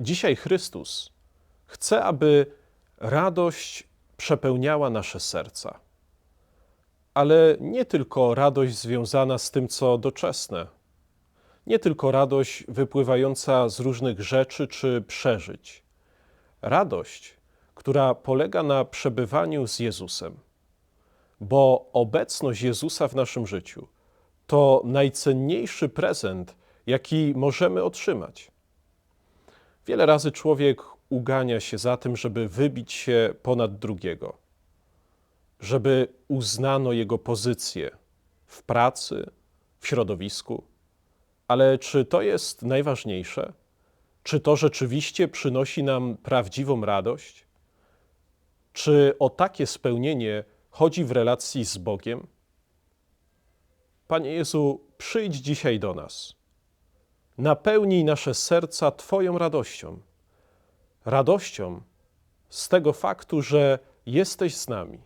Dzisiaj Chrystus chce, aby radość przepełniała nasze serca. Ale nie tylko radość związana z tym, co doczesne, nie tylko radość wypływająca z różnych rzeczy czy przeżyć. Radość, która polega na przebywaniu z Jezusem, bo obecność Jezusa w naszym życiu to najcenniejszy prezent, jaki możemy otrzymać. Wiele razy człowiek ugania się za tym, żeby wybić się ponad drugiego, żeby uznano jego pozycję w pracy, w środowisku. Ale czy to jest najważniejsze? Czy to rzeczywiście przynosi nam prawdziwą radość? Czy o takie spełnienie chodzi w relacji z Bogiem? Panie Jezu, przyjdź dzisiaj do nas. Napełnij nasze serca Twoją radością. Radością z tego faktu, że jesteś z nami